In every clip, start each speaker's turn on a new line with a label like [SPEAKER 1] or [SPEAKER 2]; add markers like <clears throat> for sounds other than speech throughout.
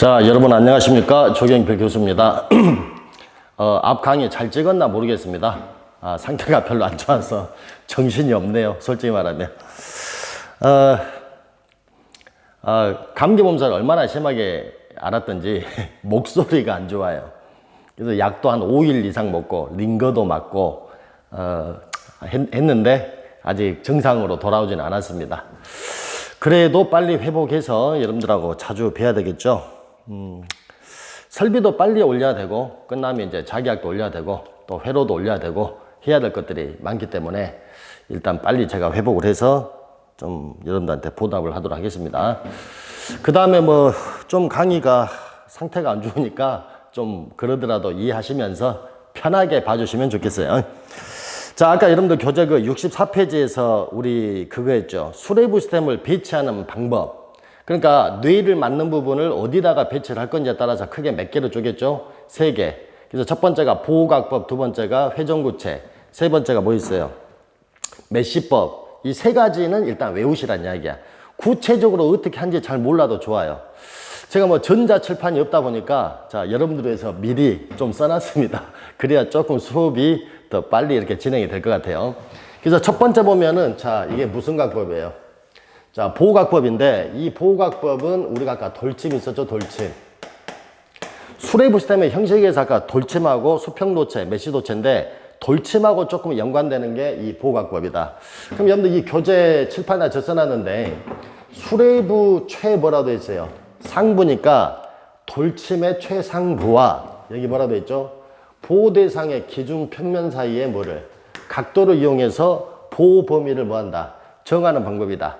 [SPEAKER 1] 자, 여러분 안녕하십니까? 조경필 교수입니다. <clears throat> 어, 앞 강의 잘 찍었나 모르겠습니다. 아, 상태가 별로 안 좋아서 정신이 없네요. 솔직히 말하면. 어, 아, 감기 몸살을 얼마나 심하게 알았던지 <laughs> 목소리가 안 좋아요. 그래서 약도 한 5일 이상 먹고 링거도 맞고 어, 했, 했는데 아직 정상으로 돌아오진 않았습니다. 그래도 빨리 회복해서 여러분들하고 자주 뵈야 되겠죠. 음, 설비도 빨리 올려야 되고 끝나면 이제 자기약도 올려야 되고 또 회로도 올려야 되고 해야 될 것들이 많기 때문에 일단 빨리 제가 회복을 해서 좀 여러분들한테 보답을 하도록 하겠습니다. 그 다음에 뭐 좀 강의가 상태가 안 좋으니까 좀 그러더라도 이해하시면서 편하게 봐주시면 좋겠어요. 자, 아까 여러분들 교재 그 64페이지에서 우리 그거 했죠. 수레부 시스템을 배치하는 방법. 그러니까 뇌를 맞는 부분을 어디다가 배치를 할 건지에 따라서 크게 몇 개로 쪼갰죠? 세 개. 그래서 첫 번째가 보호각법, 두 번째가 회전구체, 세 번째가 뭐 있어요? 메시법. 이 세 가지는 일단 외우시란 이야기야. 구체적으로 어떻게 하는지 잘 몰라도 좋아요. 제가 뭐 전자칠판이 없다 보니까 자, 여러분들 위해서 미리 좀 써놨습니다. <laughs> 그래야 조금 수업이 더 빨리 이렇게 진행이 될 것 같아요. 그래서 첫 번째 보면은 자, 이게 무슨 각법이에요? 자, 보호각법인데 이 보호각법은 우리가 아까 돌침 있었죠, 돌침. 수레부 시스템의 형식에서 아까 돌침하고 수평도체, 메시도체인데 돌침하고 조금 연관되는 게 이 보호각법이다. 그럼 여러분들 이 교재 칠판에 저 써놨는데 수레부 최 뭐라도 있어요. 상부니까 돌침의 최상부와 여기 뭐라도 있죠? 보호 대상의 기준 평면 사이에 뭐를 각도를 이용해서 보호 범위를 뭐한다 정하는 방법이다.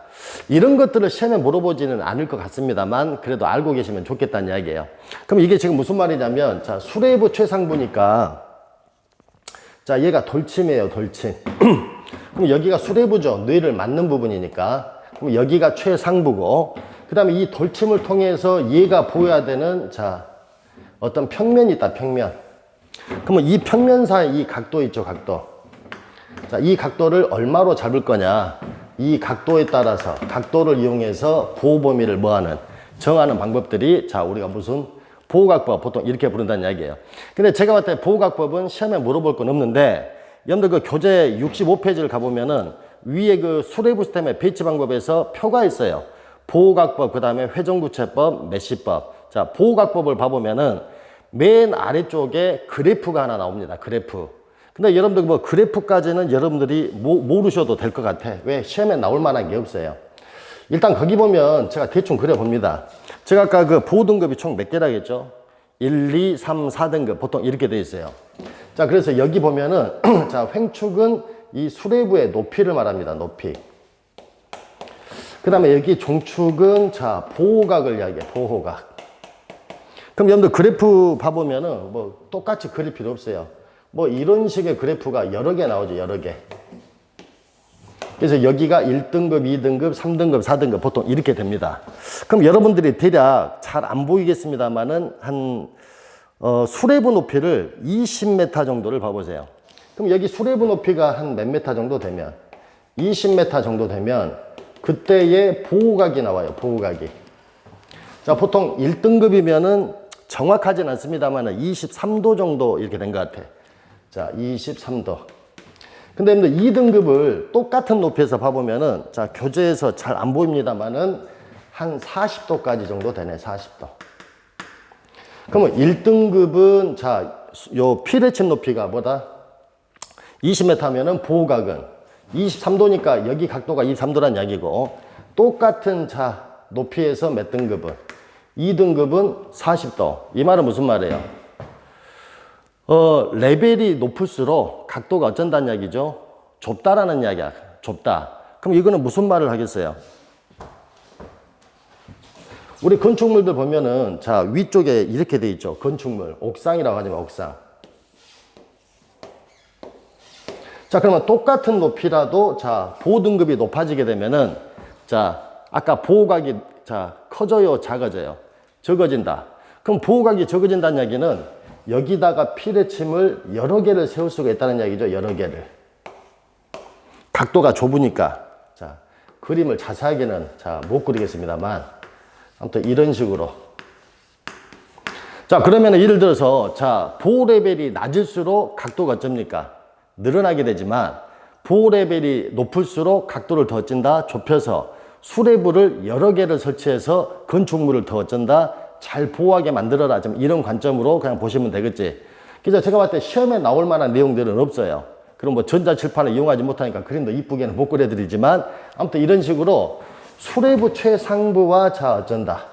[SPEAKER 1] 이런 것들을 시험에 물어보지는 않을 것 같습니다만 그래도 알고 계시면 좋겠다는 이야기예요. 그럼 이게 지금 무슨 말이냐면 자 수레부 최상부니까 자 얘가 돌침이에요 돌침. <clears throat> 그럼 여기가 수레부죠. 뇌를 맞는 부분이니까. 그럼 여기가 최상부고 그 다음에 이 돌침을 통해서 얘가 보여야 되는 자 어떤 평면이 있다 평면. 그러면 이 평면 사이 이 각도 있죠 각도. 자 이 각도를 얼마로 잡을 거냐 이 각도에 따라서 각도를 이용해서 보호 범위를 뭐하는 정하는 방법들이 자 우리가 무슨 보호각법 보통 이렇게 부른다는 이야기예요 근데 제가 봤을 때 보호각법은 시험에 물어볼 건 없는데 여러분들 그 교재 65페이지를 가보면은 위에 그 수레부 시스템의 배치 방법에서 표가 있어요 보호각법, 그 다음에 회전구체법, 메시법. 자, 보호각법을 봐보면은 맨 아래쪽에 그래프가 하나 나옵니다. 그래프. 근데 여러분들 뭐 그래프까지는 여러분들이 모, 모르셔도 될 것 같아. 왜? 시험에 나올 만한 게 없어요. 일단 거기 보면 제가 대충 그려봅니다. 제가 아까 그 보호등급이 총 몇 개라겠죠? 1, 2, 3, 4등급. 보통 이렇게 돼 있어요. 자, 그래서 여기 보면은, <clears throat> 자, 횡축은 이 수레부의 높이를 말합니다. 높이. 그 다음에 여기 종축은 자 보호각을 이야기해 보호각 그럼 여러분들 그래프 봐보면은 뭐 똑같이 그릴 필요 없어요 뭐 이런 식의 그래프가 여러 개 나오죠 여러 개 그래서 여기가 1등급 2등급 3등급 4등급 보통 이렇게 됩니다 그럼 여러분들이 대략 잘 안 보이겠습니다만은 한 어, 수레부 높이를 20m 정도를 봐보세요 그럼 여기 수레부 높이가 한 몇 메타 정도 되면 20m 정도 되면 그때의 보호각이 나와요. 보호각이. 자, 보통 1등급이면은 정확하진 않습니다만 23도 정도 이렇게 된 것 같아. 자, 23도. 근데 여러분들 2등급을 똑같은 높이에서 봐보면은 자, 교재에서 잘 안 보입니다만은 한 40도까지 정도 되네. 40도. 그러면 1등급은 자, 요 피레침 높이가 뭐다? 20m면은 보호각은 23도니까 여기 각도가 23도란 이야기고 똑같은 자 높이에서 몇 등급은 2등급은 40도 이 말은 무슨 말이에요 어 레벨이 높을수록 각도가 어쩐다는 이야기죠? 좁다라는 이야기야. 좁다. 그럼 이거는 무슨 말을 하겠어요? 우리 건축물들 보면은 자 위쪽에 이렇게 돼 있죠. 건축물. 옥상이라고 하지만 옥상. 자, 그러면 똑같은 높이라도 자, 보호 등급이 높아지게 되면은 자, 아까 보호각이 자, 커져요, 작아져요. 적어진다. 그럼 보호각이 적어진다는 얘기는 여기다가 피레침을 여러 개를 세울 수가 있다는 얘기죠. 여러 개를. 각도가 좁으니까. 자, 그림을 자세하게는 자, 못 그리겠습니다만 아무튼 이런 식으로 자, 그러면 예를 들어서, 자, 보호 레벨이 낮을수록 각도가 어쩝니까? 늘어나게 되지만, 보호 레벨이 높을수록 각도를 더 찐다, 좁혀서 수레부를 여러 개를 설치해서 건축물을 더 어쩐다, 잘 보호하게 만들어라. 좀 이런 관점으로 그냥 보시면 되겠지. 그래서 제가 봤을 때 시험에 나올 만한 내용들은 없어요. 그럼 뭐 전자칠판을 이용하지 못하니까 그림도 이쁘게는 못 그려드리지만, 아무튼 이런 식으로 수레부 최상부와 자 어쩐다.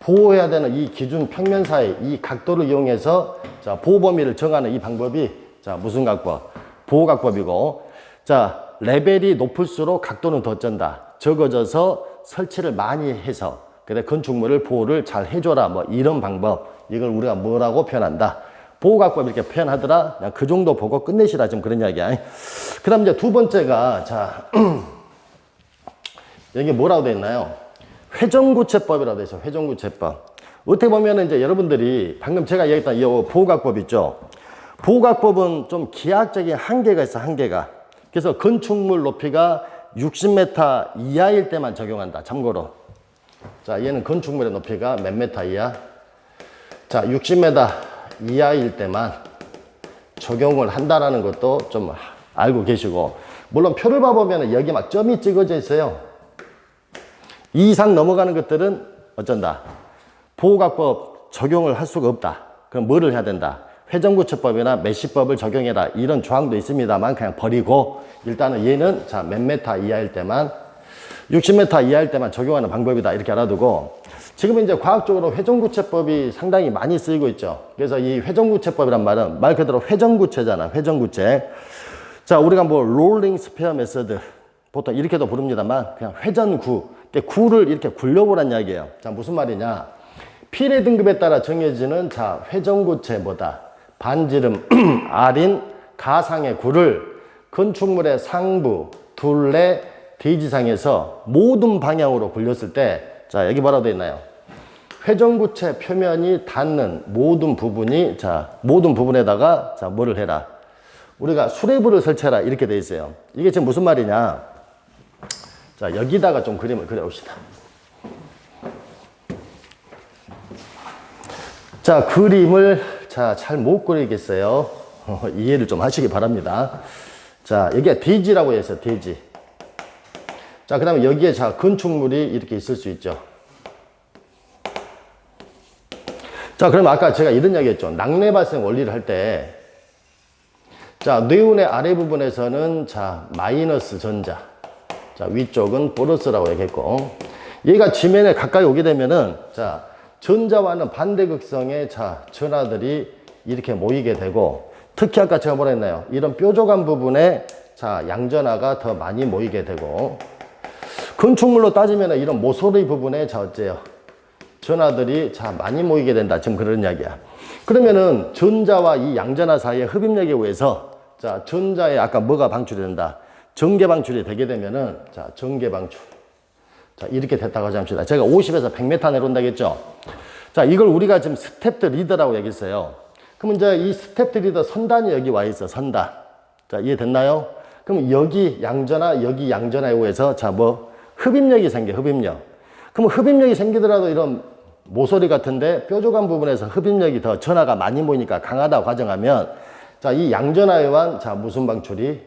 [SPEAKER 1] 보호해야 되는 이 기준 평면 사이 이 각도를 이용해서 자 보호 범위를 정하는 이 방법이 자 무슨 각법 보호 각법이고 자 레벨이 높을수록 각도는 더 쩐다 적어져서 설치를 많이 해서 그래 건축물을 보호를 잘 해줘라 뭐 이런 방법 이걸 우리가 뭐라고 표현한다 보호 각법 이렇게 표현하더라 그냥 그 정도 보고 끝내시라 좀 그런 이야기야 그 다음 이제 두 번째가 자 <clears throat> 여기 뭐라고 돼 있나요? 회전구체법이라고 돼 있어요. 회전구체법. 어떻게 보면 이제 여러분들이 방금 제가 얘기했던 이 보호각법 있죠. 보호각법은 좀 기하학적인 한계가 있어, 한계가. 그래서 건축물 높이가 60m 이하일 때만 적용한다. 참고로. 자, 얘는 건축물의 높이가 몇 메타 이하? 자, 60m 이하일 때만 적용을 한다라는 것도 좀 알고 계시고. 물론 표를 봐보면 여기 막 점이 찍어져 있어요. 이 이상 넘어가는 것들은 어쩐다. 보호각법 적용을 할 수가 없다. 그럼 뭐를 해야 된다? 회전구체법이나 메시법을 적용해라. 이런 조항도 있습니다만 그냥 버리고 일단은 얘는 자, 몇 메타 이하일 때만 60m 이하일 때만 적용하는 방법이다. 이렇게 알아두고 지금 이제 과학적으로 회전구체법이 상당히 많이 쓰이고 있죠. 그래서 이 회전구체법이란 말은 말 그대로 회전구체잖아. 회전구체. 자, 우리가 뭐 롤링 스페어 메서드 보통 이렇게도 부릅니다만 그냥 회전구 구를 이렇게 굴려보란 이야기예요. 자 무슨 말이냐? 필의 등급에 따라 정해지는 자 회전구체 뭐다 반지름 <clears throat> 아린 가상의 구를 건축물의 상부 둘레 대지상에서 모든 방향으로 굴렸을 때 자 여기 뭐라고 되어 있나요? 회전구체 표면이 닿는 모든 부분이 자 모든 부분에다가 자 뭐를 해라 우리가 수레부를 설치해라 이렇게 돼 있어요. 이게 지금 무슨 말이냐? 자, 여기다가 좀 그림을 그려봅시다. 자, 그림을 자, 잘 못 그리겠어요. 어, <laughs> 이해를 좀 하시기 바랍니다. 자, 여기가 대지라고 해서 대지. 자, 그 다음에 여기에 자, 건축물이 이렇게 있을 수 있죠. 자, 그럼 아까 제가 이런 이야기 했죠. 낙뢰 발생 원리를 할 때, 자, 뇌운의 아래 부분에서는 자, 마이너스 전자. 자, 위쪽은 플러스라고 얘기했고, 얘가 지면에 가까이 오게 되면은, 자, 전자와는 반대극성의 자, 전하들이 이렇게 모이게 되고, 특히 아까 제가 뭐라 했나요? 이런 뾰족한 부분에 자, 양전하가 더 많이 모이게 되고, 건축물로 따지면 이런 모서리 부분에 자, 어째요? 전하들이 자, 많이 모이게 된다. 지금 그런 이야기야. 그러면은 전자와 이 양전하 사이의 흡입력에 의해서 자, 전자에 아까 뭐가 방출이 된다? 전개 방출이 되게 되면은 자, 전개 방출. 자, 이렇게 됐다고 하자 합시다. 제가 50에서 100m 내려온다 했죠. 자, 이걸 우리가 지금 스텝드 리더라고 얘기했어요. 그럼 이제 이 스텝드 리더 선단이 여기 와 있어. 선단. 자, 이해됐나요? 그럼 여기 양전화, 여기 양전화에 의해서 자, 뭐 흡입력이 생겨. 흡입력. 그럼 흡입력이 생기더라도 이런 모서리 같은데 뾰족한 부분에서 흡입력이 더 전하가 많이 모이니까 강하다고 가정하면 자, 이 양전화에 의한 자, 무슨 방출이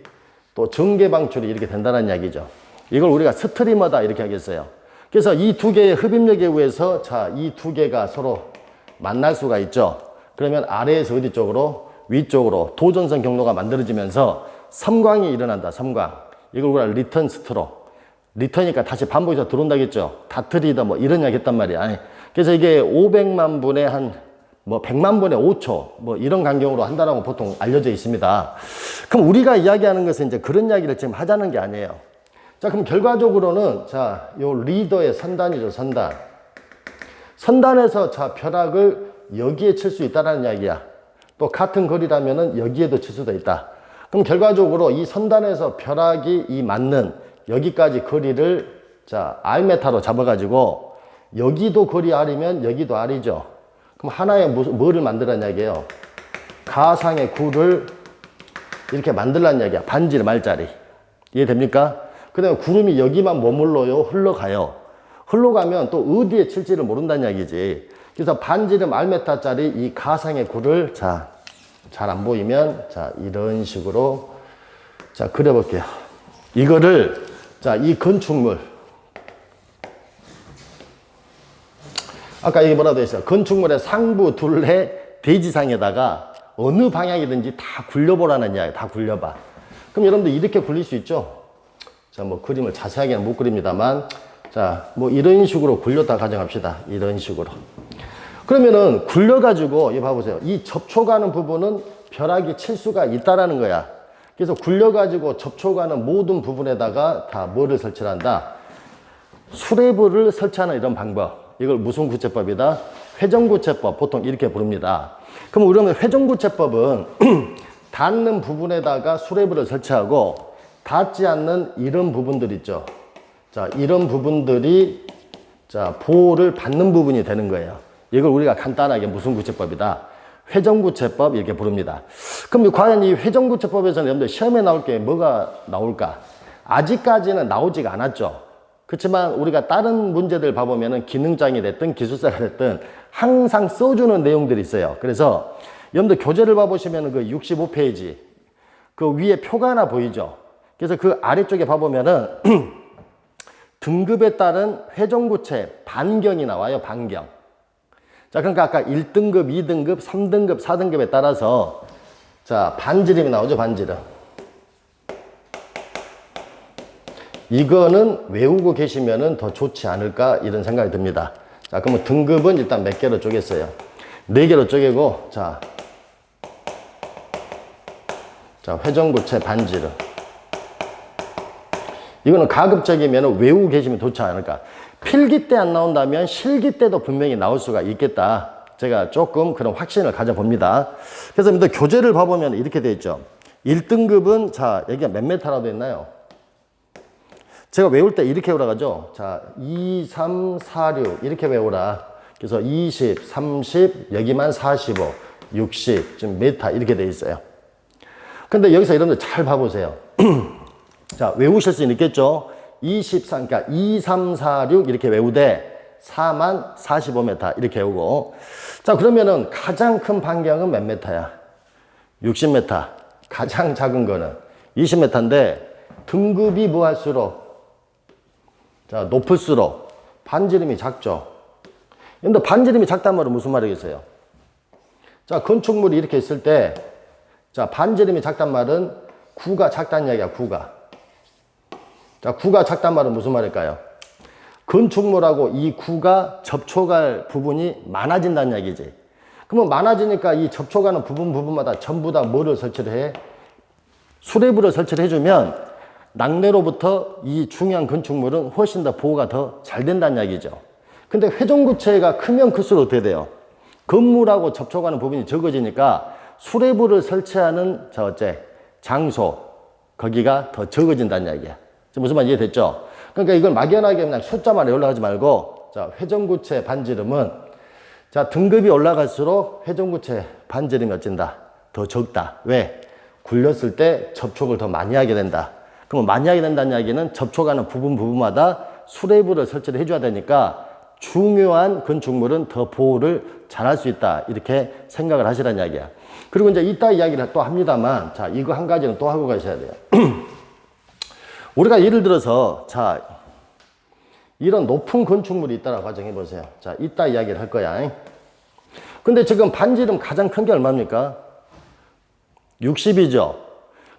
[SPEAKER 1] 또 전개 방출이 이렇게 된다는 이야기죠. 이걸 우리가 스트리머다 이렇게 하겠어요. 그래서 이 두 개의 흡입력에 의해서 자, 이 두 개가 서로 만날 수가 있죠. 그러면 아래에서 어디 쪽으로? 위쪽으로 도전선 경로가 만들어지면서 섬광이 일어난다. 섬광. 이걸 우리가 리턴 스트로. 리턴이니까 다시 반복해서 들어온다겠죠. 다트리다 뭐 이런 이야기 했단 말이야. 아니, 그래서 이게 500만 분의 한 뭐 100만 분의 5초 뭐 이런 간격으로 한다라고 보통 알려져 있습니다. 그럼 우리가 이야기하는 것은 이제 그런 이야기를 지금 하자는 게 아니에요. 자, 그럼 결과적으로는 자, 요 리더의 선단이죠, 선단. 선단에서 자, 벼락을 여기에 칠 수 있다라는 이야기야. 또 같은 거리라면은 여기에도 칠 수도 있다. 그럼 결과적으로 이 선단에서 벼락이 이 맞는 여기까지 거리를 자, R메타로 잡아가지고 여기도 거리 R이면 여기도 R이죠. 그럼 하나의 뭐, 뭐를 만들란 이야기예요? 가상의 구를 이렇게 만들란 이야기야. 반질 말자리. 이해됩니까? 그 다음에 구름이 여기만 머물러요? 흘러가요? 흘러가면 또 어디에 칠지를 모른다는 이야기지. 그래서 반지름 알메타짜리 이 가상의 굴을 자, 잘 안 보이면 자, 이런 식으로 자, 그려볼게요. 이거를 자, 이 건축물 아까 이게 뭐라고 돼 있어요? 건축물의 상부 둘레 대지상에다가 어느 방향이든지 다 굴려보라는 이야기, 다 굴려봐. 그럼 여러분들 이렇게 굴릴 수 있죠? 자, 뭐 그림을 자세하게는 못 그립니다만, 자, 뭐 이런 식으로 굴렸다 가정합시다. 이런 식으로. 그러면은 굴려가지고, 이 봐보세요. 이 접촉하는 부분은 벼락이 칠 수가 있다라는 거야. 그래서 굴려가지고 접촉하는 모든 부분에다가 다 뭐를 설치한다? 수레부를 설치하는 이런 방법. 이걸 무슨 구체법이다? 회전구체법. 보통 이렇게 부릅니다. 그럼 우리는 회전구체법은 <clears throat> 닿는 부분에다가 수레부를 설치하고 닿지 않는 이런 부분들 있죠. 자, 이런 부분들이 자, 보호를 받는 부분이 되는 거예요. 이걸 우리가 간단하게 무슨 구체법이다? 회전구체법 이렇게 부릅니다. 그럼 과연 이 회전구체법에서는 여러분들 시험에 나올 게 뭐가 나올까? 아직까지는 나오지가 않았죠. 그렇지만 우리가 다른 문제들 봐보면은 기능장이 됐든 기술사가 됐든 항상 써주는 내용들이 있어요. 그래서 여러분들 교재를 봐보시면 그 65페이지 그 위에 표가 하나 보이죠. 그래서 그 아래쪽에 봐보면은 <clears throat> 등급에 따른 회전구체 반경이 나와요. 반경. 자, 그러니까 아까 1등급, 2등급, 3등급, 4등급에 따라서 자, 반지름이 나오죠. 반지름. 이거는 외우고 계시면은 더 좋지 않을까 이런 생각이 듭니다. 자, 그러면 등급은 일단 몇 개로 쪼갰어요? 네 개로 쪼개고, 자, 자, 회전구체 반지름. 이거는 가급적이면 외우고 계시면 좋지 않을까. 필기 때 안 나온다면 실기 때도 분명히 나올 수가 있겠다. 제가 조금 그런 확신을 가져봅니다. 그래서 근데 교재를 봐보면 이렇게 돼 있죠. 1등급은 자, 여기가 몇 메타라고 돼 있나요? 제가 외울 때 이렇게 외우라가죠. 자, 2, 3, 4, 6 이렇게 외우라. 그래서 20, 30, 여기만 45, 60, 지금 메타 이렇게 돼 있어요. 근데 여기서 여러분들 잘 봐보세요. <clears throat> 자, 외우실 수 있겠죠? 23, 그러니까 2, 3, 4, 6 이렇게 외우되 4만 45m 이렇게 외우고. 자, 그러면은 가장 큰 반경은 몇 메타야? 60m. 가장 작은 거는 20m인데 등급이 뭐 할수록 자, 높을수록 반지름이 작죠. 근데 반지름이 작단 말은 무슨 말이겠어요? 자, 건축물이 이렇게 있을 때 자, 반지름이 작단 말은 구가 작단 이야기야, 구가. 자, 구가 작단 말은 무슨 말일까요? 건축물하고 이 구가 접촉할 부분이 많아진다는 얘기지. 그러면 많아지니까 이 접촉하는 부분 부분마다 전부 다 뭐를 설치를 해? 수레부를 설치를 해주면 낙뢰로부터 이 중요한 건축물은 훨씬 더 보호가 더 잘 된다는 이야기죠. 근데 회전구체가 크면 클수록 어떻게 돼요? 건물하고 접촉하는 부분이 적어지니까 수레부를 설치하는 저 어째 장소 거기가 더 적어진다는 이야기야. 무슨 말 이해됐죠? 그러니까 이걸 막연하게 그냥 숫자만 올라가지 말고 자 회전구체 반지름은 자 등급이 올라갈수록 회전구체 반지름이 어찐다 더 적다. 왜? 굴렸을 때 접촉을 더 많이 하게 된다. 그러면 많이 하게 된다는 이야기는 접촉하는 부분 부분마다 수레부를 설치를 해줘야 되니까 중요한 건축물은 더 보호를 잘할 수 있다. 이렇게 생각을 하시라는 이야기야. 그리고 이제 이따 이야기를 또 합니다만, 자, 이거 한 가지는 또 하고 가셔야 돼요. <clears throat> 우리가 예를 들어서, 자, 이런 높은 건축물이 있다라고 가정해 보세요. 자, 이따 이야기를 할 거야. 근데 지금 반지름 가장 큰 게 얼마입니까? 60이죠.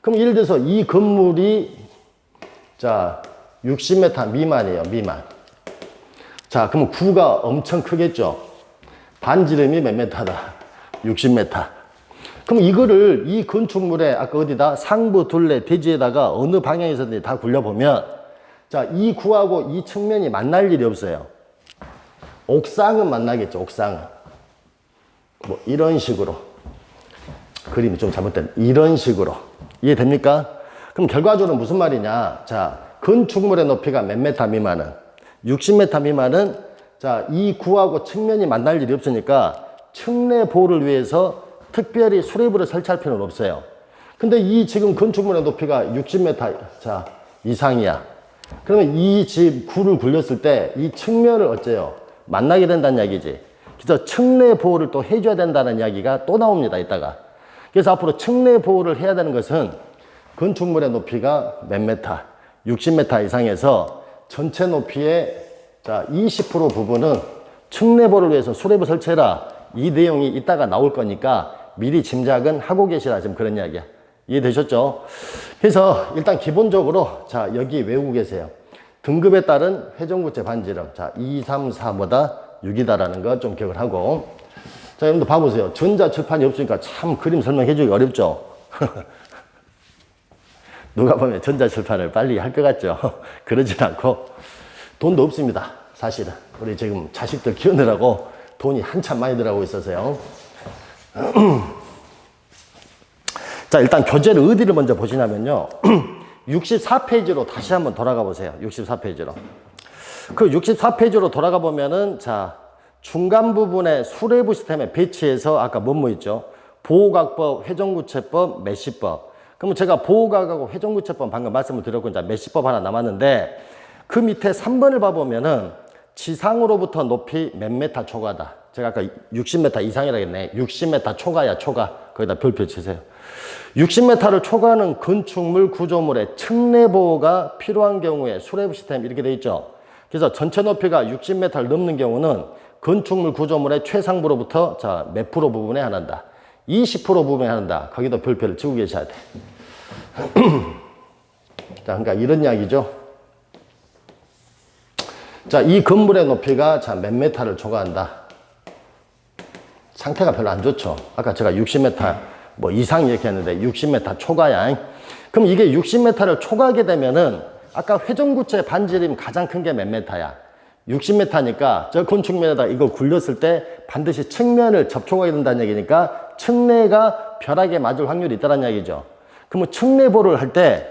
[SPEAKER 1] 그럼 예를 들어서 이 건물이 자 60m 미만이에요. 미만. 자 그러면 구가 엄청 크겠죠. 반지름이 몇 메타다? 60m. 그럼 이거를 이 건축물에 아까 어디다 상부 둘레 대지에다가 어느 방향에서든지 다 굴려보면 자 이 구하고 이 측면이 만날 일이 없어요. 옥상은 만나겠죠. 옥상은. 뭐 이런 식으로 그림이 좀 잘못된 이런 식으로 이해됩니까? 그럼 결과적으로 무슨 말이냐? 자, 건축물의 높이가 몇 메타 미만은 60m 미만은 자, 이 구하고 측면이 만날 일이 없으니까 측내 보호를 위해서 특별히 수레부를 설치할 필요는 없어요. 근데 이 지금 건축물의 높이가 60m 자, 이상이야. 그러면 이 집 구를 굴렸을 때 이 측면을 어째요? 만나게 된다는 얘기지. 그래서 층내 보호를 또 해줘야 된다는 이야기가 또 나옵니다. 이따가. 그래서 앞으로 층내 보호를 해야 되는 것은 건축물의 높이가 몇 메타, 60m 이상에서 전체 높이의 자, 20% 부분은 층내 보호를 위해서 수레부 설치해라. 이 내용이 이따가 나올 거니까 미리 짐작은 하고 계시라 지금 그런 이야기야. 이해되셨죠? 그래서 일단 기본적으로 자, 여기 외우고 계세요. 등급에 따른 회전구체 반지름. 자, 2, 3, 4보다 6이다라는 거 좀 기억을 하고. 자, 여러분들 봐보세요. 전자 칠판이 없으니까 참 그림 설명해주기 어렵죠? <laughs> 누가 보면 전자 칠판을 빨리 할 것 같죠? <laughs> 그러진 않고 돈도 없습니다. 사실은. 우리 지금 자식들 키우느라고 돈이 한참 많이 들어가고 있어서요. <clears throat> 자, 일단 교재를 어디를 먼저 보시냐면요. <clears throat> 64페이지로 다시 한번 돌아가 보세요. 64페이지로. 그 64페이지로 돌아가 보면은 자, 중간 부분에 수레부 시스템에 배치해서 아까 뭐뭐 있죠? 보호각법, 회전구체법, 메시법. 그러면 제가 보호각하고 회전구체법 방금 말씀을 드렸고 이제 메시법 하나 남았는데 그 밑에 3번을 봐보면은 지상으로부터 높이 몇 메타 초과다. 제가 아까 60m 이상이라 했네. 60m 초과야, 초과. 거기다 별표 치세요. 60m를 초과하는 건축물 구조물의 층내 보호가 필요한 경우에 수레부 시스템 이렇게 돼 있죠. 그래서 전체 높이가 60m를 넘는 경우는 건축물 구조물의 최상부로부터 자, 몇 프로 부분에 하는다. 20% 부분에 하는다. 거기도 별표를 치고 계셔야 돼. <clears throat> 자, 그러니까 이런 이야기죠. 자, 이 건물의 높이가 자, 몇 메타를 초과한다. 상태가 별로 안 좋죠. 아까 제가 60m 뭐 이상 이렇게 했는데 60m 초과야. 그럼 이게 60m를 초과하게 되면은 아까 회전구체 반지름 가장 큰 게 몇 메타야? 60m니까 저 건축면에다 이거 굴렸을 때 반드시 측면을 접촉하게 된다는 얘기니까 측내가 벼락에 맞을 확률이 있다는 얘기죠. 그러면 측내보를 할 때,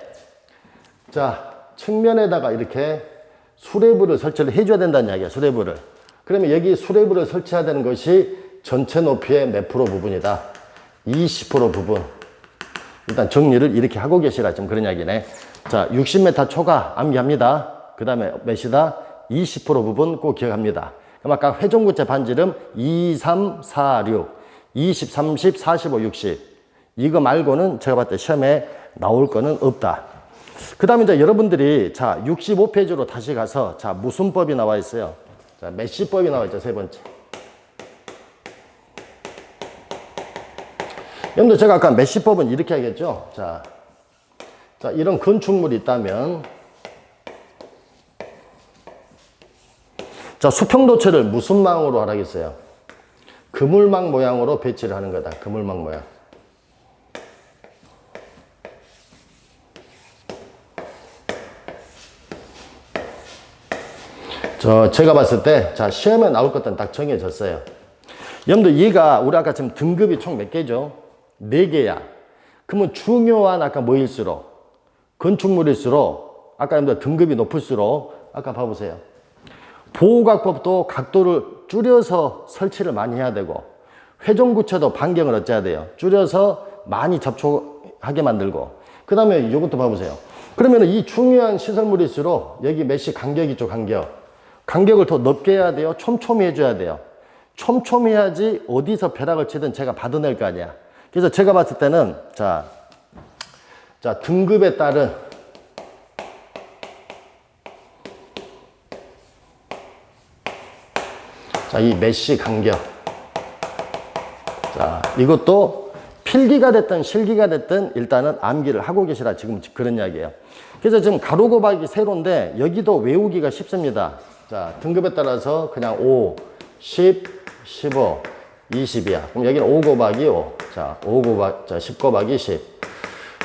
[SPEAKER 1] 자, 측면에다가 이렇게 수레부를 설치를 해줘야 된다는 이야기야, 수레부를. 그러면 여기 수레부를 설치해야 되는 것이 전체 높이의 몇 프로 부분이다. 20% 부분. 일단 정리를 이렇게 하고 계시라 지금 그런 이야기네. 자, 60m 초과 암기합니다. 그 다음에 몇이다? 20% 부분 꼭 기억합니다. 그럼 아까 회전구체 반지름 2, 3, 4, 6, 20, 30, 45, 60. 이거 말고는 제가 봤을 때 시험에 나올 거는 없다. 그 다음에 이제 여러분들이 자, 65페이지로 다시 가서 자, 무슨 법이 나와 있어요? 자, 메시법이 나와 있죠, 세 번째. 여러분들 제가 아까 메시법은 이렇게 하겠죠? 자, 자, 이런 건축물이 있다면 자, 수평도체를 무슨 망으로 하라겠어요? 그물망 모양으로 배치를 하는 거다. 그물망 모양. 저, 제가 봤을 때, 자, 시험에 나올 것들은 딱 정해졌어요. 여러분들, 얘가, 우리 아까 지금 등급이 총 몇 개죠? 네 개야. 그러면 중요한 아까 뭐일수록, 건축물일수록, 아까 등급이 높을수록, 아까 봐보세요. 보호각법도 각도를 줄여서 설치를 많이 해야 되고 회전구체도 반경을 어째야 돼요. 줄여서 많이 접촉하게 만들고 그 다음에 이것도 봐보세요. 그러면 이 중요한 시설물일수록 여기 메시 간격 있죠 간격 간격을 더 넓게 해야 돼요. 촘촘히 해줘야 돼요. 촘촘히 해야지 어디서 벼락을 치든 제가 받아낼 거 아니야. 그래서 제가 봤을 때는 자, 자 등급에 따른 자, 이 메쉬 간격. 자, 이것도 필기가 됐든 실기가 됐든 일단은 암기를 하고 계시라 지금 그런 이야기예요. 그래서 지금 가로 곱하기 세로인데 여기도 외우기가 쉽습니다. 자, 등급에 따라서 그냥 5, 10, 15, 20이야. 그럼 여기는 5 곱하기 5. 자, 5 곱하기, 자, 10 곱하기 10.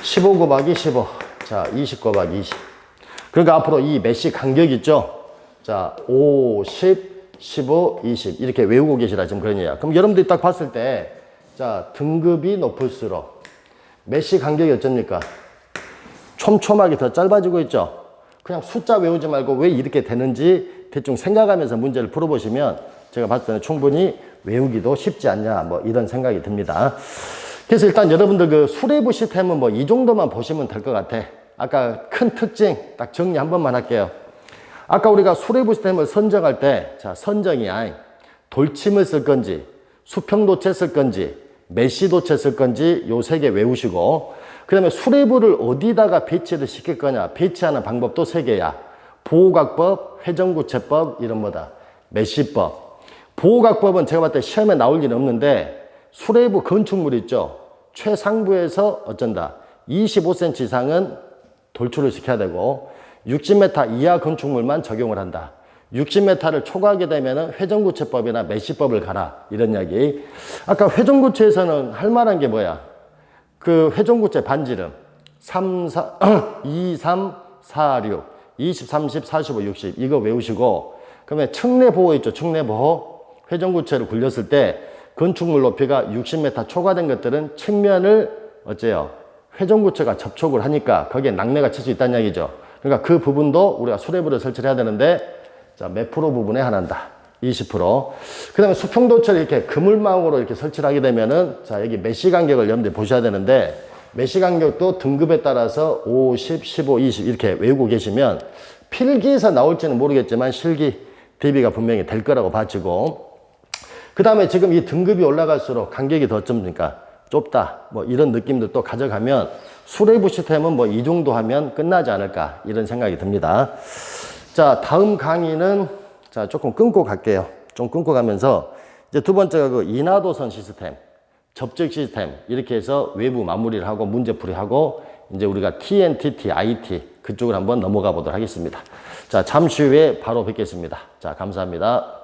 [SPEAKER 1] 15 곱하기 15. 자, 20 곱하기 20. 그러니까 앞으로 이 메쉬 간격 있죠? 자, 5, 10, 15, 20 이렇게 외우고 계시라 지금 그런 얘기야. 그럼 여러분들이 딱 봤을 때, 자 등급이 높을수록 메시 간격이 어쩝니까? 촘촘하게 더 짧아지고 있죠. 그냥 숫자 외우지 말고 왜 이렇게 되는지 대충 생각하면서 문제를 풀어보시면 제가 봤을 때는 충분히 외우기도 쉽지 않냐 뭐 이런 생각이 듭니다. 그래서 일단 여러분들 그 수레부 시스템은 뭐 이 정도만 보시면 될 것 같아. 아까 큰 특징 딱 정리 한 번만 할게요. 아까 우리가 수레부 시스템을 선정할 때, 자, 선정이야. 돌침을 쓸 건지, 수평도체 쓸 건지, 메시도체 쓸 건지 요 세 개 외우시고 그 다음에 수레부를 어디다가 배치를 시킬 거냐 배치하는 방법도 세 개야. 보호각법, 회전구체법 이런 뭐다. 메시법. 보호각법은 제가 봤을 때 시험에 나올 일은 없는데 수레부 건축물 있죠. 최상부에서 어쩐다. 25cm 이상은 돌출을 시켜야 되고 60m 이하 건축물만 적용을 한다. 60m를 초과하게 되면 회전구체법이나 메시법을 가라. 이런 이야기. 아까 회전구체에서는 할 만한 게 뭐야? 그 회전구체 반지름 3, 4, 2, 3, 4, 6, 20, 30, 45, 60 이거 외우시고 그러면 측내보호 있죠. 측내보호 회전구체를 굴렸을 때 건축물 높이가 60m 초과된 것들은 측면을 어째요? 회전구체가 접촉을 하니까 거기에 낙뢰가 칠 수 있다는 얘기죠. 그러니까 그 부분도 우리가 수레부를 설치를 해야 되는데 자, 몇 프로 부분에 하나다. 20%. 그 다음에 수평도체를 이렇게 그물망으로 이렇게 설치를 하게 되면은, 자, 여기 메시 간격을 여러분들이 보셔야 되는데, 메시 간격도 등급에 따라서 5, 10, 15, 20 이렇게 외우고 계시면, 필기에서 나올지는 모르겠지만, 실기 대비가 분명히 될 거라고 봐지고, 그 다음에 지금 이 등급이 올라갈수록 간격이 더 좁으니까 좁다. 뭐 이런 느낌도 또 가져가면, 수레부 시스템은 뭐 이 정도 하면 끝나지 않을까, 이런 생각이 듭니다. 자, 다음 강의는 자, 조금 끊고 갈게요. 좀 끊고 가면서 이제 두 번째가 그 인하도선 시스템, 접촉 시스템 이렇게 해서 외부 마무리를 하고 문제 풀이 하고 이제 우리가 TNTT, IT 그쪽으로 한번 넘어가 보도록 하겠습니다. 자, 잠시 후에 바로 뵙겠습니다. 자, 감사합니다.